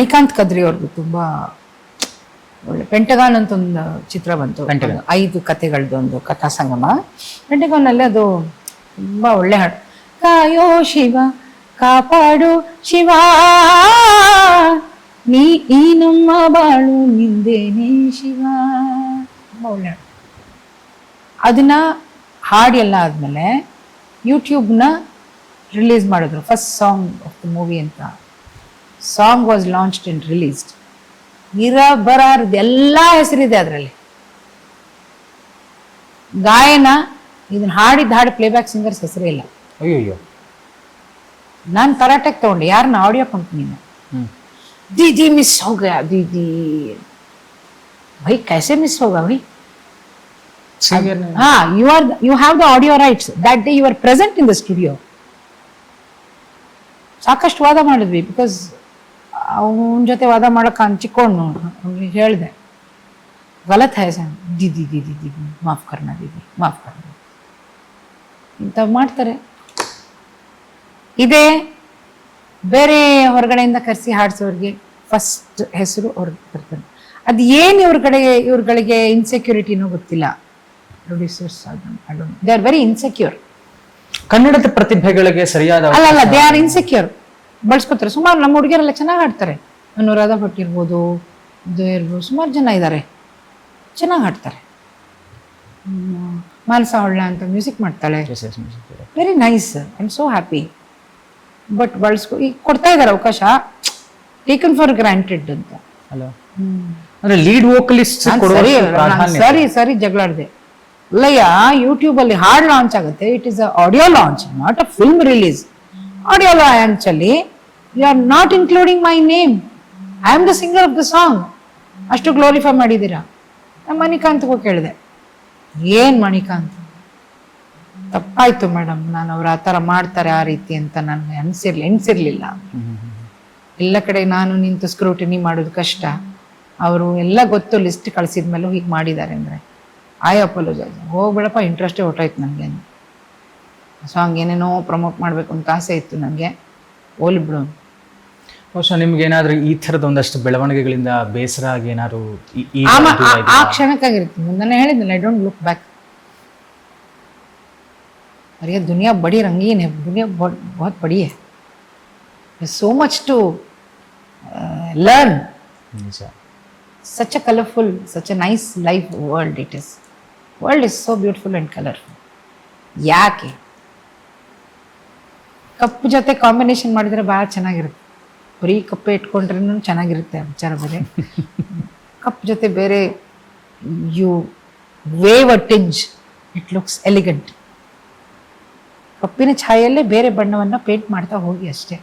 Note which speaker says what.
Speaker 1: ಶ್ರೀಕಾಂತ್ ಕದ್ರಿ ಅವ್ರದ್ದು ತುಂಬಾ ಒಳ್ಳೆ ಪೆಂಟಗಾನ್ ಅಂತ ಒಂದು ಚಿತ್ರ ಬಂತು. ಐದು ಕಥೆಗಳದ್ದು ಒಂದು ಕಥಾ ಸಂಗಮ. ಪೆಂಟಗಾನ್ ಅಲ್ಲಿ ಅದು ತುಂಬಾ ಒಳ್ಳೆ ಹಾಡು. ಕಾಯೋ ಶಿವ ಕಾಪಾಡು ಶಿವ. ನೀ ಈ ನಮ್ಮ ಬಾಳು ನಿಂದೇನೆ ಶಿವ. ತುಂಬಾ ಒಳ್ಳೆ ಹಾಡು. ಅದನ್ನ ಹಾಡೆಲ್ಲ ಎಲ್ಲ ಆದ್ಮೇಲೆ ಯೂಟ್ಯೂಬ್ನ ರಿಲೀಸ್ ಮಾಡಿದ್ರು. First song of the movie ಅಂತ. Song was launched and released ಇರ ಇರಬರಾರ್ದು ಎಲ್ಲ ಹೆಸರಿದೆ ಅದರಲ್ಲಿ. ಗಾಯನ ಇದನ್ನ ಹಾಡಿ ಹಾಡಿ ಪ್ಲೇಬ್ಯಾಕ್ ಸಿಂಗರ್ಸ್ ಹೆಸರೇ ಇಲ್ಲ.
Speaker 2: ಅಯ್ಯೋ
Speaker 1: ನಾನು ಕರಾಟೆಗೆ ತಗೊಂಡೆ ಯಾರನ್ನ ಆಡಿಯೋ ಕಂಪ್ನಿನ ದೀದಿ ಮಿಸ್ ಹೋಗ ದೀದಿ ಭೈ ಕೈಸೆ ಮಿಸ್ ಹೋಗ
Speaker 2: ಭೈ
Speaker 1: ಹಾ you are you have the audio rights that day you are present in the studio ಸಾಕಷ್ಟು ವಾದ ಮಾಡಿದ್ವಿ ಬಿಕಾಸ್ ಅವನ ಜೊತೆ ವಾದ ಮಾಡಕ್ಕೆ ಹಂಚಿಕೊಂಡು ಅವ್ನಿಗೆ ಹೇಳಿದೆ ಗಲತ್ ಹೈ ಸರ್. ದಿದಿ ದಿದಿ ದೀದಿ ಮಾಫ್ ಕರ್ನ ದಿದಿ ಮಾಫ್ ಕರ್ನ. ಇಂಥ ಮಾಡ್ತಾರೆ. ಇದೇ ಬೇರೆ ಹೊರಗಡೆಯಿಂದ ಕರೆಸಿ ಹಾಡಿಸೋರಿಗೆ ಫಸ್ಟ್ ಹೆಸರು ಅವ್ರಿಗೆ ಬರ್ತಾರೆ ಅದು ಏನು ಇವ್ರ ಕಡೆ ಇವ್ರಗಳಿಗೆ ಇನ್ಸೆಕ್ಯೂರಿಟಿನೂ ಗೊತ್ತಿಲ್ಲ. Producers they are very insecure
Speaker 2: ಕನ್ನಡದ ಪ್ರತಿಭೆಗಳಿಗೆ ಸರಿಯಾದ
Speaker 1: ಅಲ್ಲ ಅಲ್ಲ ದೇ ಆರ್ ಇನ್ಸೆಕ್ಯೂರ್ ಬಳಸ್ಕೊತಾರೆ. ಸುಮಾರು ನಮ್ಮ ಹುಡುಗಿಯರೆಲ್ಲ ಚೆನ್ನಾಗಿ ಹಾಡ್ತಾರೆ ಅನುರಾಧ ಭಟ್ ಇರ್ಬೋದು ಇದು ಇರ್ಬೋದು ಸುಮಾರು ಜನ ಇದ್ದಾರೆ ಚೆನ್ನಾಗಿ ಹಾಡ್ತಾರೆ ಮಾನಸ ಹೊಳ್ಳ ಅಂತ ಮ್ಯೂಸಿಕ್ ಮಾಡ್ತಾಳೆ. Very nice I am so happy but ಬಳಸ್ಕೊ ಈಗ ಕೊಡ್ತಾ ಇದ್ದಾರೆ ಅವಕಾಶ. ಟೇಕನ್ ಫಾರ್ ಗ್ರಾಂಟೆಡ್ ಅಂತ.
Speaker 2: ಹಲೋ ಅಂದ್ರೆ ಲೀಡ್ ವೋಕಲಿಸ್ಟ್
Speaker 1: ಸರಿ ಸರಿ ಸರಿ ಜಗಳಾಡ್ದೆ. ಅಲ್ಲಯ್ಯ ಯೂಟ್ಯೂಬ್ ಅಲ್ಲಿ ಹಾಡ್ ಲಾಂಚ್ ಆಗುತ್ತೆ. It is audio launch not a film release audio launch ಅಲ್ಲಿ you are not including my name I am the singer of the song ಅಷ್ಟು ಗ್ಲೋರಿಫೈ ಮಾಡಿದ್ದೀರಾ? ನಾನು ಮಣಿಕಾಂತ್ಗೂ ಕೇಳಿದೆ. ಏನು ಮಣಿಕಾಂತ್? ತಪ್ಪಾಯ್ತು ಮೇಡಮ್ ನಾನು ಅವ್ರು ಆ ಥರ ಮಾಡ್ತಾರೆ ಆ ರೀತಿ ಅಂತ ನನಗೆ ಅನಿಸಿರ್ಲಿ, ಎಣಿಸಿರ್ಲಿಲ್ಲ. ಎಲ್ಲ ಕಡೆ ನಾನು ನಿಂತು ಸ್ಕ್ರೂಟಿನಿ ಮಾಡೋದು ಕಷ್ಟ. ಅವರು ಎಲ್ಲ ಗೊತ್ತು ಲಿಸ್ಟ್ ಕಳಿಸಿದ ಮೇಲೂ ಹೀಗೆ ಮಾಡಿದ್ದಾರೆ ಅಂದರೆ. ಐ ಅಪೋಲೋಜೈಸ್ ಹೋಗ್ಬೇಡಪ್ಪ ಇಂಟ್ರೆಸ್ಟೇ ಹೊಟ್ಟೋಯ್ತು ನನಗೆ. ಸಾಂಗ್ ಏನೇನೋ ಪ್ರಮೋಟ್ ಮಾಡಬೇಕು ಅಂತ ಆಸೆ ಇತ್ತು ನನಗೆ. ಓಲ್ ಬಿಡು.
Speaker 2: ಬಹುಶಃ ನಿಮ್ಗೆ ಏನಾದ್ರೂ ಈ ತರದ ಒಂದಷ್ಟು ಬೆಳವಣಿಗೆಗಳಿಂದ ಬೇಸರ ಆಗಿ ಏನಾದ್ರು ಈ- ಈ
Speaker 1: ಆಮ
Speaker 2: ಇದು
Speaker 1: ಆ-
Speaker 2: ಆಯ್ತಾ?
Speaker 1: ಆ ಕ್ಷಣಕ್ಕಾಗಿರುತ್ತೆ ಮುಂದೆ ಹೇಳಿದ್ನಲ್ಲ ಐ ಡೋಂಟ್ ಲುಕ್ ಬ್ಯಾಕ್ अरे ये दुनिया बड़ी रंगीन है दुनिया बहुत बहुत बड़ी है सो मच टू लर्न
Speaker 2: ನಿಜ
Speaker 1: such a colorful, such a nice life world it is. World is so beautiful and colorful. ಯಾಕೆ ಕಪ್ಪು ಜೊತೆ ಕಾಂಬಿನೇಷನ್ ಮಾಡಿದ್ರೆ ಭಾಳ ಚೆನ್ನಾಗಿರುತ್ತೆ ಬರೀ ಕಪ್ಪೆ ಇಟ್ಕೊಂಡ್ರೂ ಚೆನ್ನಾಗಿರುತ್ತೆ ವಿಚಾರ ಬೇರೆ. ಕಪ್ ಜೊತೆ ಬೇರೆ you weave a tinge it looks elegant ಕಪ್ಪಿನ ಛಾಯಲ್ಲೇ ಬೇರೆ ಬಣ್ಣವನ್ನು ಪೇಂಟ್ ಮಾಡ್ತಾ ಹೋಗಿ ಅಷ್ಟೇ.